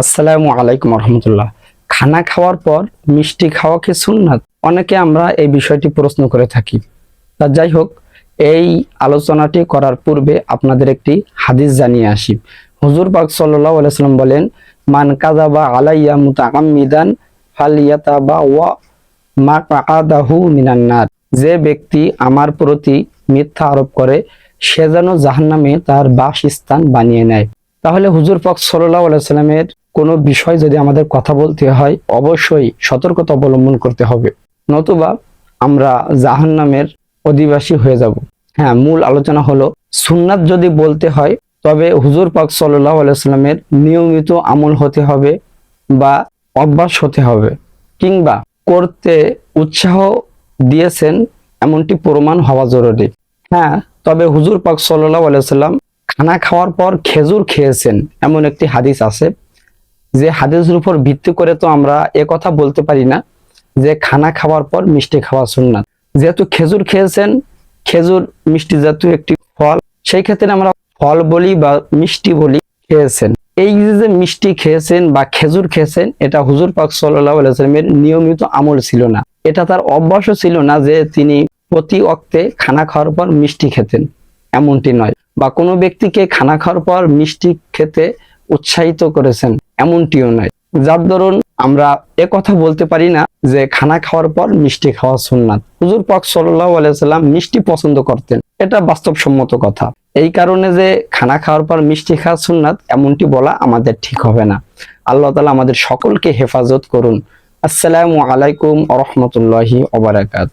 আসসালামু আলাইকুম রহমতুল্লাহ। খানা খাওয়ার পর মিষ্টি খাওয়া কি সুন্নাত? অনেকে আমরা এই বিষয়টি প্রশ্ন করে থাকি। তা যাই হোক, এই আলোচনাটি করার পূর্বে আপনাদের একটি হাদিস জানিয়ে আসি। হুজুর পাক সাল্লাহ আলাইসাল্লাম বলেন, মান কাজাবা আলাইয়া মুতাকাম্মিদান ফালিয়াতা বা ওয়া মা কাদাহু মিনান্নার যে ব্যক্তি আমার প্রতি মিথ্যা আরোপ করে, সে যেন জাহান্নামে তার বাসস্থান বানিয়ে নেয়। তাহলে হুজুর পাক সাল্লাহ আলাইসাল্লামের কোনো বিষয় যদি আমাদের কথা বলতে হয়, অবশ্যই সতর্কতা অবলম্বন করতে হবে। নতুবা আমরা জাহান্নামের অধিবাসী হয়ে যাব। হ্যাঁ মূল আলোচনা হলো, সুন্নাত যদি বলতে হয়, তবে হুজুর পাক সাল্লাহ আলাইস্লামের নিয়মিত আমল হতে হবে বা অভ্যাস হতে হবে কিংবা করতে উৎসাহ দিয়েছেন এমনটি প্রমাণ হওয়া জরুরি। হ্যাঁ তবে হুজুর পাক সাল্লাহ আলাইসাল্লাম খানা খাওয়ার পর খেজুর খেয়েছেন, এমন একটি হাদিস আছে। যে হাদিসের উপর ভিত্তি করে তো আমরা এ কথা বলতে পারি না যে খানা খাওয়ার পর মিষ্টি খাওয়া সুন্নাত। যেহেতু খেজুর খেয়েছেন, খেজুর মিষ্টি জাতীয় একটি ফল, সেই ক্ষেত্রে আমরা ফল বলি বা মিষ্টি বলি খেয়েছেন। এই যে মিষ্টি খেয়েছেন বা খেজুর খেয়েছেন, এটা হুজুর পাক আলাইস্লামের নিয়মিত আমল ছিল না। এটা তার অভ্যাসও ছিল না যে তিনি প্রতি অক্তে খানা খাওয়ার পর মিষ্টি খেতেন। এমনটি নয়। বা কোনো ব্যক্তিকে খানা খাওয়ার পর মিষ্টি খেতে উৎসাহিত করেছেন। এমনটিও নয় যার দরুন আমরা এ কথা বলতে পারি না যে খানা খাওয়ার পর মিষ্টি খাওয়া সুন্নাত। হুজুর পাক সাল্লাহ আলাইসাল্লাম মিষ্টি পছন্দ করতেন। এটা বাস্তবসম্মত কথা। এই কারণে যে খানা খাওয়ার পর মিষ্টি খাওয়া সুন্নাত এমনটি বলা আমাদের ঠিক হবে না। আল্লাহ তালা আমাদের সকলকে হেফাজত করুন। আসসালামু আলাইকুম রহমতুল্লাহি ওবরাকাত